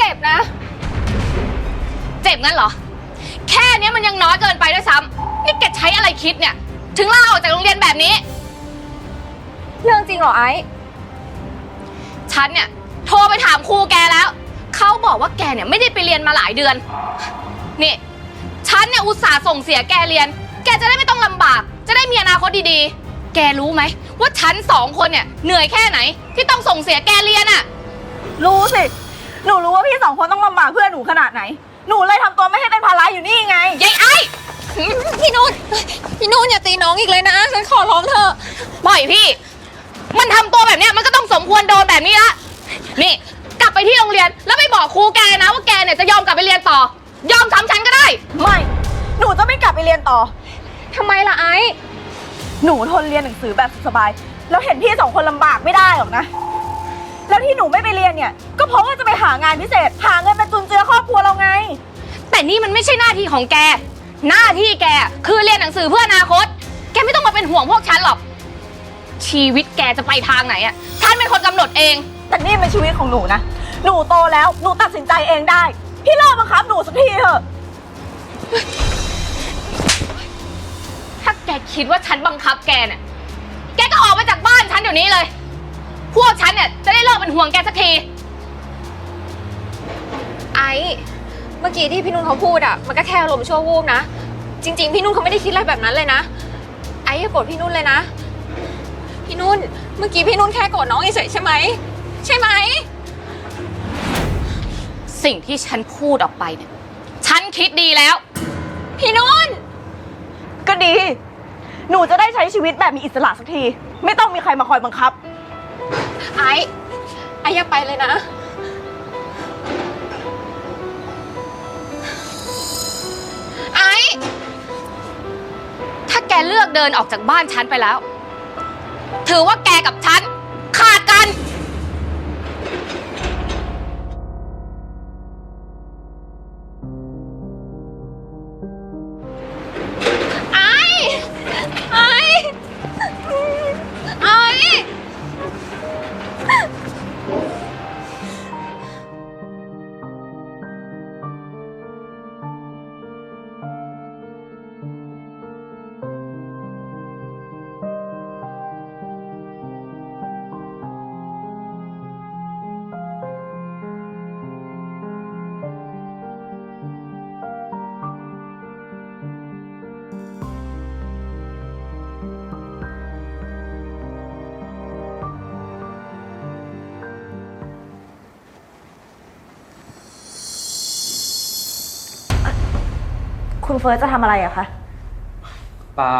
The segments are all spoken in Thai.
เจ็บนะ เจ็บงั้นเหรอ แค่เนี้ยมันยังน้อยเกินไปด้วยซ้ำนี่แกใช้อะไรคิดเนี่ย ถึงลาออกจากโรงเรียนแบบนี้ เรื่องจริงเหรอไอ้ฉันเนี่ย โทรไปถามครูแกแล้ว เขาบอกว่าแกเนี่ยไม่ได้ไปเรียนมาหลายเดือน นี่ ฉันเนี่ยอุตส่าห์ส่งเสียแกเรียน แกจะได้ไม่ต้องลำบาก จะได้มีอนาคตดีๆ แกรู้ไหมว่าฉันสองคนเนี่ยเหนื่อยแค่ไหนที่ต้องส่งเสียแกเรียนอะ รู้สิ หนูรู้ว่าพี่สองคนต้องลำบากเพื่อหนูขนาดไหน หนูเลยทำตัวไม่ให้เป็นภาระอยู่นี่ไง ยายไอ้พี่นุ่นพี่นุ่นอย่าตีน้องอีกเลยนะฉันขอร้องเถอะปล่อยพี่ มันทำตัวแบบเนี้ยมันก็ต้องสมควรโดนแบบนี้ละนี่ กลับไปที่โรงเรียนแล้วไปบอกครูแกนะว่าแกเนี่ยจะยอมกลับไปเรียนต่อ ยอมซ้ำฉันก็ได้ไม่ หนูจะไม่กลับไปเรียนต่อ ทำไมล่ะไอ้ หนูทนเรียนหนังสือแบบสบาย แล้วเห็นพี่สองคนลำบากไม่ได้หรอกนะ แล้วที่หนูไม่ไปเรียนเนี่ย ก็เพราะว่าจะไปหางานพิเศษ หาเงินมาจุนเจือครอบครัวเราไง แต่นี่มันไม่ใช่หน้าที่ของแก หน้าที่แกคือเรียนหนังสือเพื่ออนาคต แกไม่ต้องมาเป็นห่วงพวกฉันหรอก ชีวิตแกจะไปทางไหนอะฉันเป็นคนกำหนดเอง แต่นี่เป็นชีวิตของหนูนะ หนูโตแล้ว หนูตัดสินใจเองได้ พี่เลิกบังคับหนูสักทีเถอะ ถ้าแกคิดว่าฉันบังคับแกเนี่ยแกก็ออกไปจากบ้านฉันเดี๋ยวนี้เลย พวกฉันเนี่ยจะได้เลิกเป็นห่วงแกสักที ไอ้ เมื่อกี้ที่พี่นุ่นเขาพูดอะ มันก็แค่อารมณ์ชั่ววูบนะ จริง ๆ พี่นุ่นเขาไม่ได้คิดอะไรแบบนั้นเลยนะ ไอ้อย่าโกรธพี่นุ่นเลยนะ พี่นุ่น เมื่อกี้พี่นุ่นแค่โกรธน้องเฉยๆใช่ไหม ใช่ไหม สิ่งที่ฉันพูดออกไปเนี่ย ฉันคิดดีแล้ว พี่นุ่น ก็ดี หนูจะได้ใช้ชีวิตแบบมีอิสระสักที ไม่ต้องมีใครมาคอยบังคับ ไอ้ไอ้อย่าไปเลยนะ ไอ้ ถ้าแกเลือกเดินออกจากบ้านฉันไปแล้ว ถือว่าแกกับฉัน คุณเฟิร์สจะทำอะไรอะคะ เปล่า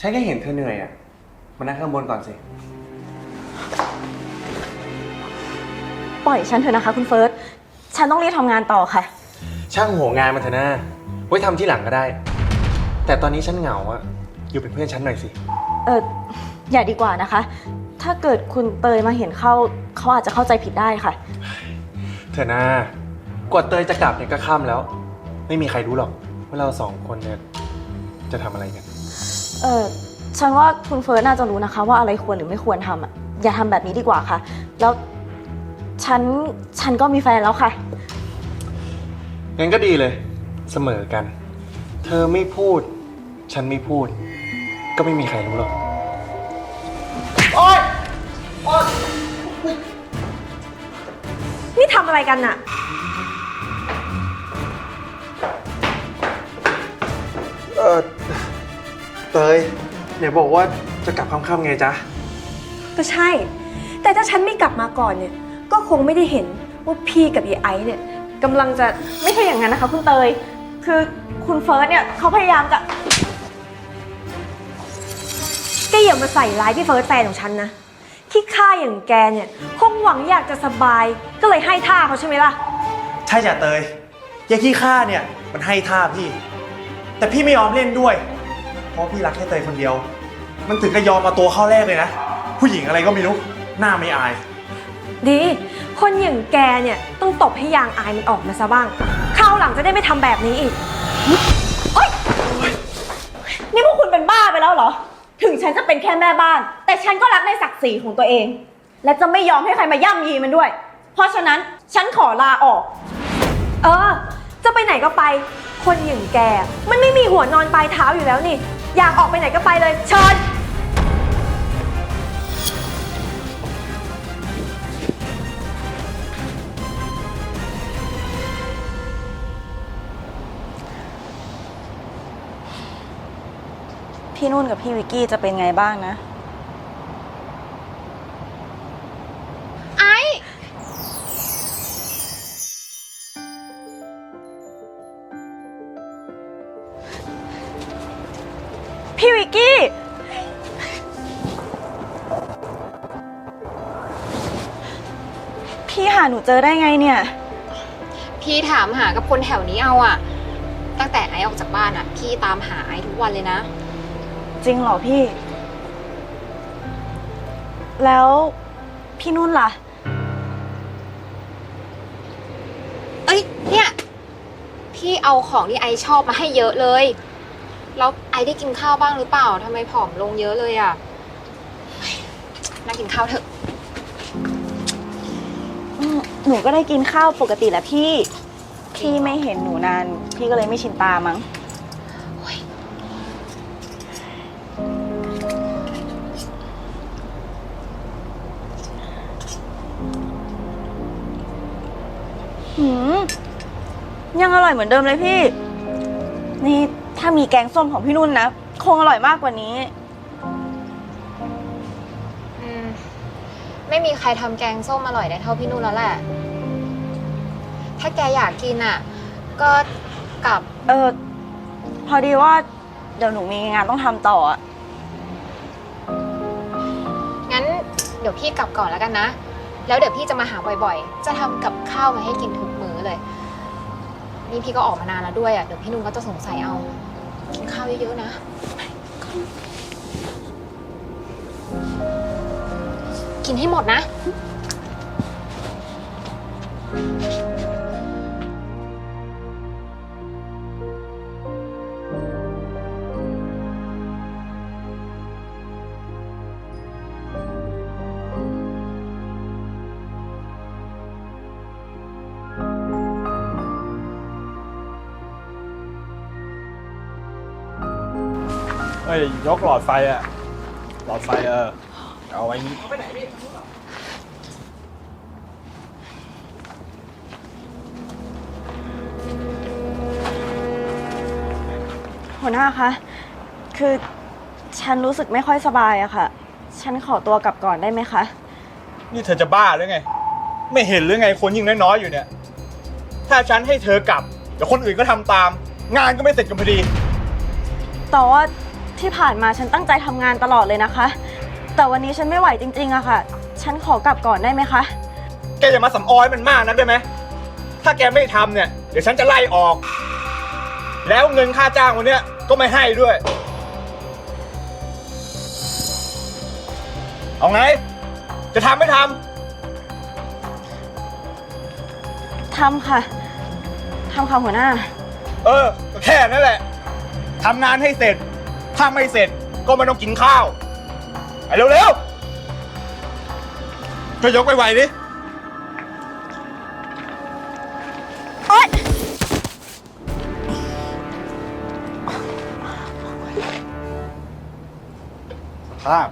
ฉันแค่เห็นเธอเหนื่อยอะ มานั่งข้างบนก่อนสิ ปล่อยฉันเถอะนะคะ คุณเฟิร์ส ฉันต้องรีบทำงานต่อค่ะ ช่างหัวงานมาเถอะนะไว้ทำที่หลังก็ได้ แต่ตอนนี้ฉันเหงาอะ อยู่เป็นเพื่อนฉันหน่อยสิ เอออย่าดีกว่านะคะ ถ้าเกิดคุณเตยมาเห็นเข้า เขาอาจจะเข้าใจผิดได้ค่ะเถอะนะกว่าเตยจะกลับเนี่ยก็ค่ำแล้ว ไม่มีใครรู้หรอก ว่าเราสองคนเนี่ยจะทำอะไรกัน เออฉันว่าคุณเฟิร์สน่าจะรู้นะคะ ว่าอะไรควรหรือไม่ควรทำอะอย่าทำแบบนี้ดีกว่าค่ะ แล้วฉันฉันก็มีแฟนแล้วค่ะ งั้นก็ดีเลย เสมอกัน เธอไม่พูด ฉันไม่พูด ก็ไม่มีใครรู้หรอก นี่ทำอะไรกันน่ะ เตยไหนบอกว่าจะกลับค่ำๆไงจ๊ะ ก็ใช่ แต่ถ้าฉันไม่กลับมาก่อนเนี่ย ก็คงไม่ได้เห็นว่าพี่กับยายไอซ์เนี่ยกำลังจะไม่ใช่อย่างนั้นนะคะ คุณเตย คือคุณเฟิร์สเนี่ยเขาพยายามจะแกอย่ามาใส่ร้ายพี่เฟิร์สแฟนของฉันนะที่ข้าอย่างแกเนี่ยคงหวังอยากจะสบายก็เลยให้ท่าเขาใช่ไหมล่ะ ใช่จ้ะเตยยายขี้ข้าเนี่ยมันให้ท่าพี่ แต่พี่ไม่ยอมเล่นด้วย เพราะพี่รักแค่เตยคนเดียว มันถึงก็ยอมมาตัวเข้าแรกเลยนะ ผู้หญิงอะไรก็ไม่รู้ หน้าไม่อาย ดี คนอย่างแกเนี่ยต้องตบให้ยางอายมันออกมาซะบ้างคราวหลังจะได้ไม่ทำแบบนี้อีกนี่พวกคุณเป็นบ้าไปแล้วเหรอ ถึงฉันจะเป็นแค่แม่บ้าน แต่ฉันก็รักในศักดิ์ศรีของตัวเอง และจะไม่ยอมให้ใครมาย่ำยีมันด้วย เพราะฉะนั้นฉันขอลาออก เออ จะไปไหนก็ไป คนอย่างแก มันไม่มีหัวนอนปลายเท้าอยู่แล้วนี่ อยากออกไปไหนก็ไปเลย เชิญ พี่นุ่นกับพี่วิกกี้จะเป็นไงบ้างนะ หาหนูเจอได้ไงเนี่ย พี่ถามหากับคนแถวนี้เอาอะตั้งแต่ไอออกจากบ้านอะพี่ตามหาไอทุกวันเลยนะ จริงเหรอพี่ แล้วพี่นุ่นล่ะ เอ้ยเนี่ย พี่เอาของที่ไอชอบมาให้เยอะเลย แล้วไอได้กินข้าวบ้างหรือเปล่าทำไมผอมลงเยอะเลยอะเฮ้ยน่ากินข้าวเถอะอืม หนูก็ได้กินข้าวปกติแหละพี่ พี่ไม่เห็นหนูนาน พี่ก็เลยไม่ชินตามั้ง หืม ยังอร่อยเหมือนเดิมเลยพี่ นี่ถ้ามีแกงส้มของพี่นุ่นนะ คงอร่อยมากกว่านี้ ไม่มีใครทำแกงส้มอร่อยได้เท่าพี่นุ่นแล้วแหละ ถ้าแกอยากกินอะ ก็กลับเออ พอดีว่าเดี๋ยวหนูมีงานต้องทำต่ออะงั้นเดี๋ยวพี่กลับก่อนแล้วกันนะ แล้วเดี๋ยวพี่จะมาหาบ่อยๆ จะทำกับข้าวมาให้กินทุกมื้อเลย นี่พี่ก็ออกมานานแล้วด้วยอะ เดี๋ยวพี่นุ่นก็จะสงสัยเอา กินข้าวเยอะๆนะ กินให้หมดนะ เอ้ยยกหลอดไฟอะหลอดไฟเออ เอาไว้นี้หัวหน้าคะ คือฉันรู้สึกไม่ค่อยสบายอะค่ะ ฉันขอตัวกลับก่อนได้ไหมคะ นี่เธอจะบ้าหรือไง ไม่เห็นหรือไงคนยิ่งน้อยๆอยู่เนี่ย ถ้าฉันให้เธอกลับเดี๋ยวคนอื่นก็ทำตาม งานก็ไม่เสร็จกันพอดี แต่ว่าที่ผ่านมาฉันตั้งใจทำงานตลอดเลยนะคะ แต่วันนี้ฉันไม่ไหวจริงๆอะค่ะ ฉันขอกลับก่อนได้ไหมคะ แกอย่ามาสำออยมันมากนะได้ไหม ถ้าแกไม่ทำเนี่ย เดี๋ยวฉันจะไล่ออก แล้วเงินค่าจ้างวันเนี้ยก็ไม่ให้ด้วย เอาไง จะทำไม่ททำค่ะ ทำค่ะหัวหน้าำ เออก็แค่นั้นแหละ ทำงานให้เสร็จ ถ้าไม่เสร็จก็ไม่ต้องกินข้าว ไปเร็วๆช่วยยกไวๆดิโอ๊ยภาพ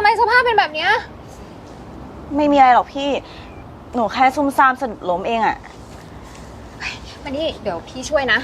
ทำไมสภาพเป็นแบบเนี้ย ไม่มีอะไรหรอกพี่ หนูแค่ซุ่มซ่ามสะดุดล้มเองอะ มานี่เดี๋ยวพี่ช่วยนะ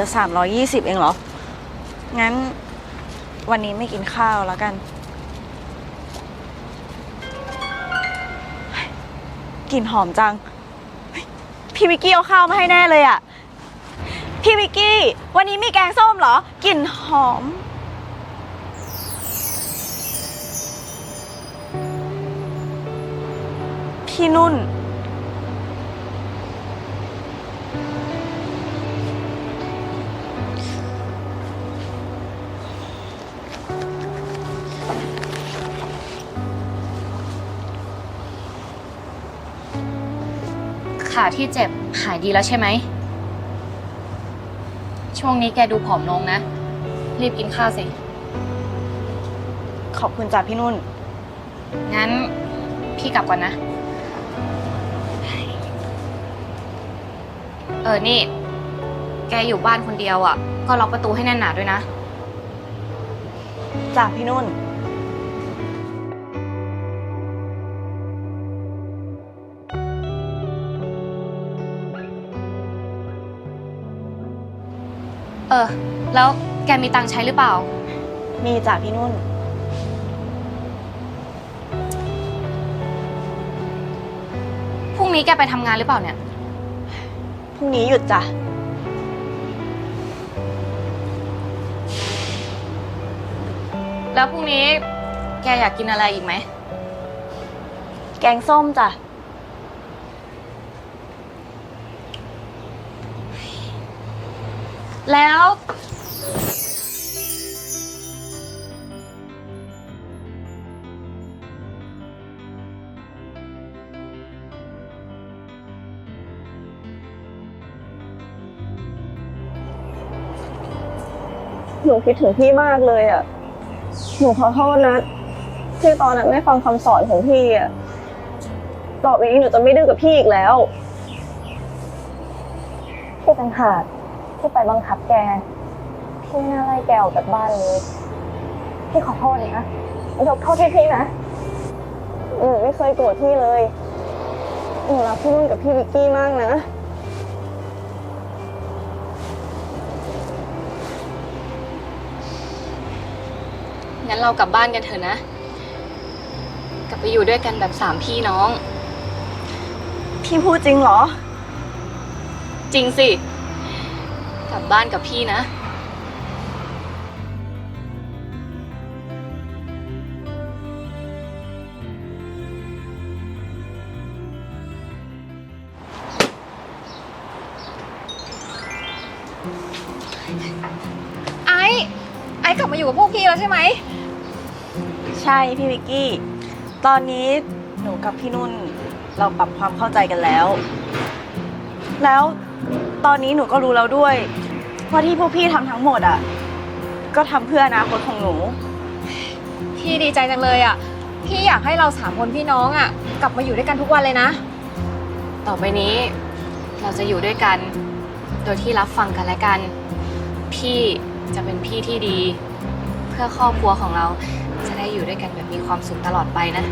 ลือ 320 เองเหรอ งั้นวันนี้ไม่กินข้าวแล้วกัน กลิ่นหอมจัง พี่วิกกี้เอาข้าวมาให้แน่เลยอะพี่วิกกี้ วันนี้มีแกงส้มเหรอ กลิ่นหอม พี่นุ่น ขาที่เจ็บหายดีแล้วใช่ไหม ช่วงนี้แกดูผอมลงนะ รีบกินข้าวสิ ขอบคุณจ้ะพี่นุ่น งั้นพี่กลับก่อนนะ เออ นี่ แกอยู่บ้านคนเดียวอะ ก็ล็อกประตูให้แน่นหนาด้วยนะ จ้ะพี่นุ่น เออ แล้วแกมีตังค์ใช้หรือเปล่า มีจ้ะพี่นุ่น พรุ่งนี้แกไปทำงานหรือเปล่าเนี่ย พรุ่งนี้หยุดจ้ะ แล้วพรุ่งนี้แกอยากกินอะไรอีกไหม แกงส้มจ้ะ แล้วหนูคิดถึงพี่มากเลยอะ หนูขอโทษนะที่ตอนนั้นไม่ฟังคำสอนของพี่อะ ต่อไปนี้หนูจะไม่ดื้อกับพี่อีกแล้วพี่ต่างหาก ที่ไปบังคับแกพี่ไม่น่าไล่แกออกจากบ้านเลยพี่ขอโทษนะยกโทษให้พี่นะหนูไม่เคยโกรธพี่เลยหนูรักพี่นุ่นกับพี่วิกกี้มากนะงั้นเรากลับบ้านกันเถอะนะ กลับไปอยู่ด้วยกันแบบสามพี่น้อง พี่พูดจริงเหรอ จริงสิ กลับบ้านกับพี่นะ ไอ้ไอ้กลับมาอยู่กับพวกพี่แล้วใช่ไหม ใช่พี่วิกกี้ ตอนนี้หนูกับพี่นุ่นเราปรับความเข้าใจกันแล้ว แล้ว ตอนนี้หนูก็รู้แล้วด้วยว่าที่พวกพี่ทำทั้งหมดอะ ก็ทำเพื่ออนาคตของหนู พี่ดีใจจังเลยอะ พี่อยากให้เราสามคนพี่น้องอะ กลับมาอยู่ด้วยกันทุกวันเลยนะ ต่อไปนี้เราจะอยู่ด้วยกัน โดยที่รับฟังกันและกัน พี่จะเป็นพี่ที่ดี เพื่อครอบครัวของเราจะได้อยู่ด้วยกันแบบมีความสุขตลอดไปนะ